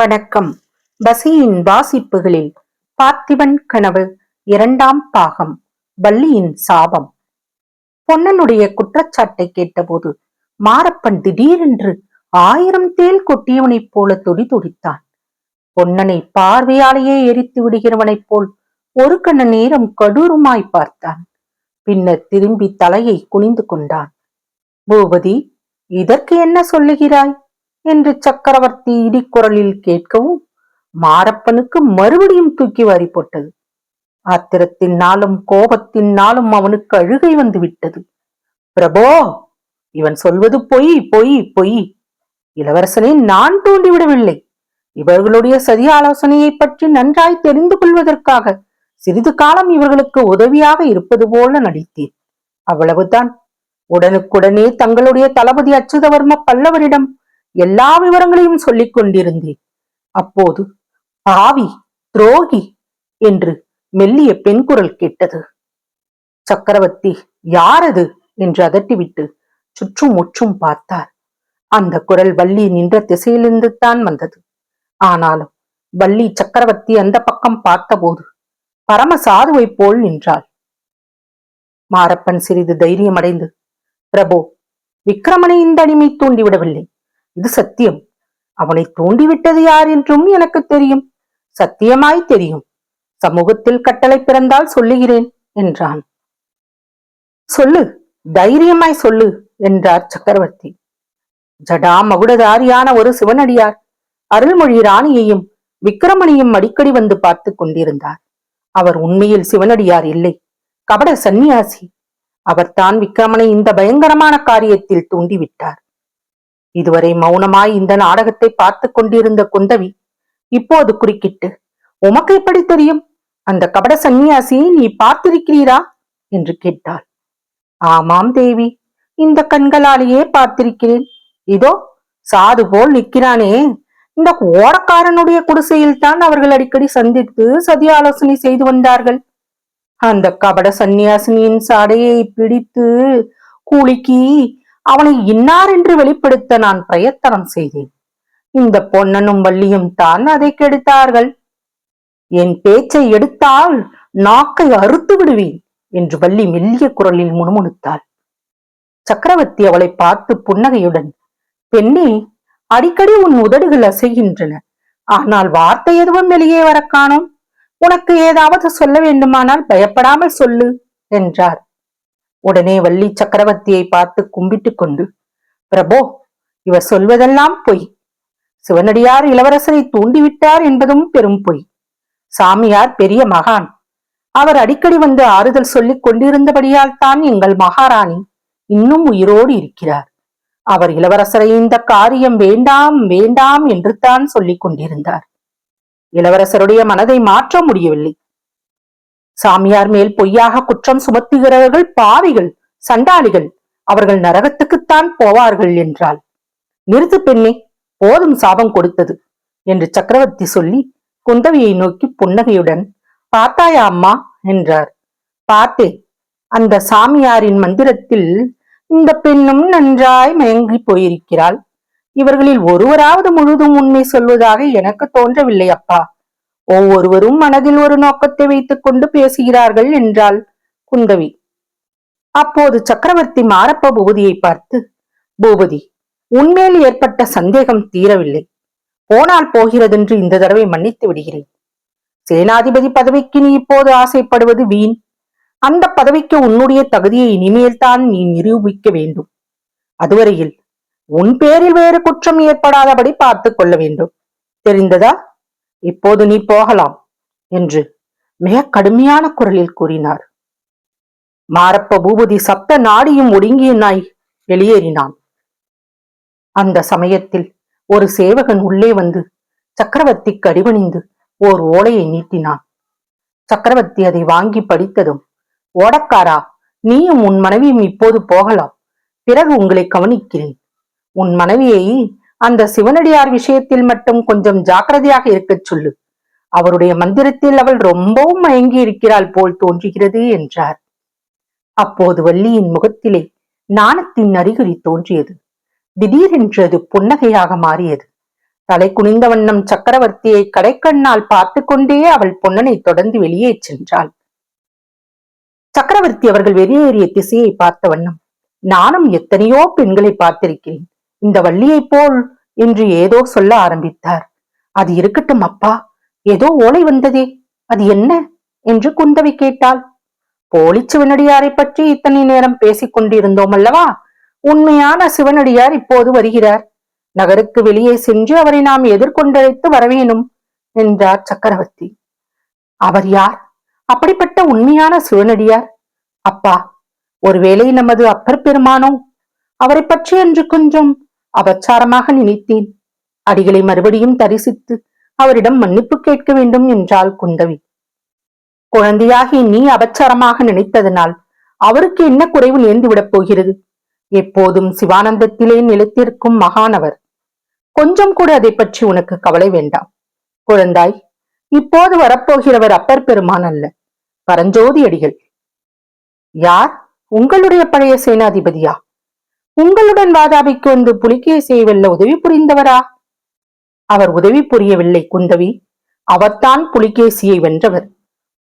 வணக்கம். பசியின் வாசிப்புகளில் பார்த்திபன் கனவு இரண்டாம் பாகம். வள்ளியின் சாபம். பொன்னனுடைய குற்றச்சாட்டை கேட்டபோது மாரப்பன் திடீரென்று ஆயிரம் தேல் கொட்டியவனைப் போல துடி துடித்தான் பொன்னனை பார்வையாலேயே எரித்து விடுகிறவனைப் போல் ஒரு கண நேரம் கடூருமாய் பார்த்தான். பின்னர் திரும்பி தலையை குனிந்து கொண்டான். பூபதி இதற்கு என்ன சொல்லுகிறாய்? என்று சக்கரவர்த்தி இடிக்குரலில் கேட்கவும் மாரப்பனுக்கு மறுபடியும் தூக்கி வாரி போட்டது. ஆத்திரத்தினாலும் கோபத்தினாலும் அவனுக்கு அழுகை வந்து விட்டது. பிரபோ இவன் சொல்வது பொய் பொய் பொய். இளவரசனை நான் தூண்டிவிடவில்லை இவர்களுடைய சதி ஆலோசனையை பற்றி நன்றாய் தெரிந்து கொள்வதற்காக சிறிது காலம் இவர்களுக்கு உதவியாக இருப்பது போல நடித்தேன். அவ்வளவுதான். உடனுக்குடனே தங்களுடைய தளபதி அச்சுதவர்ம பல்லவரிடம் எல்லா விவரங்களையும் சொல்லிக் கொண்டிருந்தேன். அப்போது பாவி துரோகி! என்று மெல்லிய பெண் குரல் கேட்டது. சக்கரவர்த்தி யாரது? என்று அதட்டிவிட்டு சுற்றும் முற்றும் பார்த்தார். அந்த குரல் வள்ளி நின்ற திசையிலிருந்து தான் வந்தது. ஆனாலும் வள்ளி சக்கரவர்த்தி அந்த பக்கம் பார்த்தபோது பரம சாதுவைப் போல் நின்றாள். மாரப்பன் சிறிது தைரியமடைந்து பிரபோ விக்ரமனை இந்த அடிமை தூண்டிவிடவில்லை. இது சத்தியம். அவனை தூண்டிவிட்டது யார் என்றும் எனக்கு தெரியும். சத்தியமாய் தெரியும். சமூகத்தில் கட்டளை பிறந்தால் சொல்லுகிறேன் என்றான். சொல்லு தைரியமாய் சொல்லு என்றார் சக்கரவர்த்தி. ஜடா மகுடதாரியான ஒரு சிவனடியார் அருள்மொழி ராணியையும் விக்கிரமணியும் அடிக்கடி வந்து பார்த்து கொண்டிருந்தார். அவர் உண்மையில் சிவனடியார் இல்லை. கபட சந்நியாசி. அவர்தான் விக்கிரமனை இந்த பயங்கரமான காரியத்தில் தூண்டிவிட்டார். இதுவரை மௌனமாய் இந்த நாடகத்தை பார்த்து கொண்டிருந்த குந்தவி இப்போது குறுக்கிட்டு உமக்கு எப்படி தெரியும்? அந்த கபட சந்நியாசியை நீ பார்த்திருக்கிறீரா? என்று கேட்டாள். ஆமாம் தேவி இந்த கண்களாலேயே பார்த்திருக்கிறேன். இதோ சாது போல் நிற்கிறானே. இந்த ஓடக்காரனுடைய குடிசையில் தான் அவர்கள் அடிக்கடி சந்தித்து சதி ஆலோசனை செய்து வந்தார்கள். அந்த கபட சந்நியாசினியின் சாடையை பிடித்து குலுக்கி அவனை இன்னார் என்று வெளிப்படுத்த நான் பிரயத்தனம் செய்தேன். இந்த பொன்னனும் வள்ளியும் தான் அதை கெடுத்தார்கள். என் பேச்சை எடுத்தால் நாக்கை அறுத்து விடுவேன் என்று வள்ளி மெல்லிய குரலில் முணுமுணுத்தாள். சக்கரவர்த்தி அவளை பார்த்து புன்னகையுடன் பெண்ணே அடிக்கடி உன் உதடுகள் அசைகின்றன. ஆனால் வார்த்தை எதுவும் வெளியே வர காணும்? உனக்கு ஏதாவது சொல்ல வேண்டுமானால் பயப்படாமல் சொல்லு என்றார். உடனே வள்ளி சக்கரவர்த்தியை பார்த்து கும்பிட்டு கொண்டு பிரபோ இவர் சொல்வதெல்லாம் பொய். சிவனடியார் இளவரசரை தூண்டிவிட்டார் என்பதும் பெரும் பொய். சாமியார் பெரிய மகான். அவர் அடிக்கடி வந்து ஆறுதல் சொல்லிக் கொண்டிருந்தபடியால் தான் எங்கள் மகாராணி இன்னும் உயிரோடு இருக்கிறார். அவர் இளவரசரை இந்த காரியம் வேண்டாம் வேண்டாம் என்று தான் சொல்லிக் கொண்டிருந்தார். இளவரசருடைய மனதை மாற்ற முடியவில்லை. சாமியார் மேல் பொய்யாக குற்றம் சுமத்துகிறவர்கள் பாவிகள் சண்டாளிகள். அவர்கள் நரகத்துக்குத்தான் போவார்கள் என்றாள். நிறுத்து பெண்ணே போதும் சாபம் கொடுத்தது என்று சக்கரவர்த்தி சொல்லி குந்தவியை நோக்கி புன்னகையுடன் பார்த்தாயா அம்மா? என்றார். பார்த்தேன் அந்த சாமியாரின் மந்திரத்தில் இந்த பெண்ணும் நன்றாய் மயங்கி போயிருக்கிறாள். இவர்களில் ஒருவராவது முழுதும் உண்மை சொல்வதாக எனக்கு தோன்றவில்லை அப்பா ஒவ்வொருவரும் மனதில் ஒரு நோக்கத்தை வைத்துக் கொண்டு பேசுகிறார்கள் என்றாள் குந்தவி. அப்போது சக்கரவர்த்தி மாரப்ப பூபதியை பார்த்து பூபதி உண்மையில் ஏற்பட்ட சந்தேகம் தீரவில்லை. போனால் போகிறதென்று இந்த தடவை மன்னித்து விடுகிறேன். சேனாதிபதி பதவிக்கு நீ இப்போது ஆசைப்படுவது வீண். அந்த பதவிக்கு உன்னுடைய தகுதியை இனிமேல்தான் நீ நிரூபிக்க வேண்டும். அதுவரையில் உன் பேரில் வேறு குற்றம் ஏற்படாதபடி பார்த்து கொள்ள வேண்டும். தெரிந்ததா? இப்போது நீ போகலாம் என்று மிக கடுமையான குரலில் கூறினார். மாரப்ப பூபதி சப்த நாடியும் ஒடுங்கிய நாய் வெளியேறினான். அந்த சமயத்தில் ஒரு சேவகன் உள்ளே வந்து சக்கரவர்த்திக்கு அடிபணிந்து ஓர் ஓலையை நீட்டினான். சக்கரவர்த்தி அதை வாங்கி படித்ததும் ஓடக்காரா நீயும் உன் மனைவியும் இப்போது போகலாம். பிறகு உங்களை கவனிக்கிறேன். உன் மனைவியை அந்த சிவனடியார் விஷயத்தில் மட்டும் கொஞ்சம் ஜாக்கிரதையாக இருக்கச் சொல்லு. அவருடைய மந்திரத்தில் அவள் ரொம்பவும் மயங்கி இருக்கிறாள் போல் தோன்றுகிறது என்றார். அப்போது வள்ளியின் முகத்திலே நாணத்தின் அறிகுறி தோன்றியது. திடீரென்று அது புன்னகையாக மாறியது. தலை குனிந்த வண்ணம் சக்கரவர்த்தியை கடைக்கண்ணால் பார்த்து கொண்டே அவள் பொன்னனை தொடர்ந்து வெளியே சென்றாள். சக்கரவர்த்தி அவர்கள் வெளியேறிய திசையை பார்த்த வண்ணம் நானும் எத்தனையோ பெண்களை பார்த்திருக்கிறேன். இந்த வள்ளியைப் போல் என்று ஏதோ சொல்ல ஆரம்பித்தார். அது இருக்கட்டும் அப்பா ஏதோ ஓலை வந்ததே அது என்ன? என்று குந்தவி கேட்டாள். போலி சிவனடியாரை பற்றி இத்தனை நேரம் பேசிக் கொண்டிருந்தோம் அல்லவா? உண்மையான சிவனடியார் இப்போது வருகிறார். நகருக்கு வெளியே சென்று அவரை நாம் எதிர்கொண்டழைத்து வரவேணும் என்றார் சக்கரவர்த்தி. அவர் யார்? அப்படிப்பட்ட உண்மையான சிவனடியார்? அப்பா ஒருவேளை நமது அப்பர் பெருமானோ? அவரை பற்றி என்று கொஞ்சம் அபச்சாரமாக நினைத்தேன். அடிகளை மறுபடியும் தரிசித்து அவரிடம் மன்னிப்பு கேட்க வேண்டும் என்றாள் குந்தவி. குழந்தையாகி நீ அபச்சாரமாக நினைத்ததனால் அவருக்கு என்ன குறைவு நேர்ந்து விடப் போகிறது? எப்போதும் சிவானந்தத்திலே நிலைத்திருக்கும் மகானவர். கொஞ்சம் கூட அதை பற்றி உனக்கு கவலை வேண்டாம். குழந்தாய் இப்போது வரப்போகிறவர் அப்பர் பெருமான் அல்ல. பரஞ்சோதி அடிகள். யார்? உங்களுடைய பழைய சேனாதிபதியா? உங்களுடன் வாதாபிக்கு வந்து புலிகேசியை வெல்ல உதவி புரிந்தவரா? அவர் உதவி புரியவில்லை குந்தவி. அவர்தான் புலிகேசியை வென்றவர்.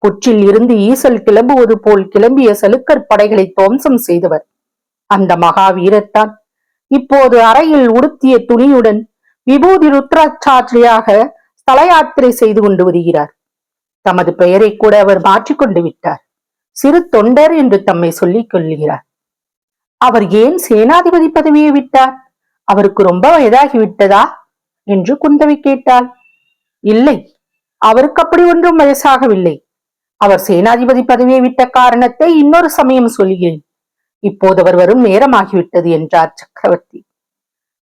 புற்றில் இருந்து ஈசல் கிளம்புவது போல் கிளம்பிய சலுக்கர் படைகளை துவம்சம் செய்தவர். அந்த மகாவீரத்தான் இப்போது அறையில் உடுத்திய துணியுடன் விபூதி ருத்ராச்சாரியாக ஸ்தல யாத்திரை செய்து கொண்டு வருகிறார். தமது பெயரை கூட அவர் மாற்றிக்கொண்டு விட்டார். சிறு தொண்டர் என்று தம்மை சொல்லிக் கொள்கிறார் அவர் ஏன் சேனாதிபதி பதவியை விட்டார்? அவருக்கு ரொம்ப வயதாகி விட்டதா என்று குந்தவி கேட்டாள். இல்லை அவருக்கு அப்படி ஒன்றும் வயசாகவில்லை. அவர் சேனாதிபதி பதவியை விட்ட காரணத்தை இன்னொரு சமயம் சொல்கிறேன். இப்போது அவர் வரும் நேரமாகிவிட்டது என்றார் சக்கரவர்த்தி.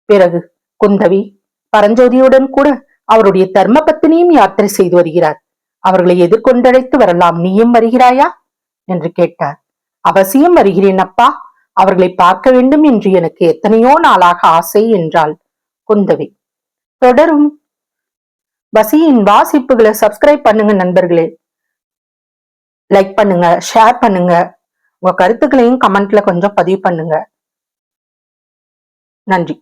பிறகு குந்தவி பரஞ்சோதியுடன் கூட அவருடைய தர்ம பத்தினியும் யாத்திரை செய்து வருகிறார். அவர்களை எதிர்கொண்டழைத்து வரலாம். நீயும் வருகிறாயா? என்று கேட்டார். அவசியம் வருகிறேன் அப்பா. அவர்களை பார்க்க வேண்டும் என்று எனக்கு எத்தனையோ நாளாக ஆசை என்றாள் குந்தவி. தொடரும். வசியின் வாசிப்புகளை சப்ஸ்கிரைப் பண்ணுங்க நண்பர்களே. லைக் பண்ணுங்க ஷேர் பண்ணுங்க. உங்க கருத்துக்களையும் கமெண்ட்ல கொஞ்சம் பதிவு பண்ணுங்க. நன்றி.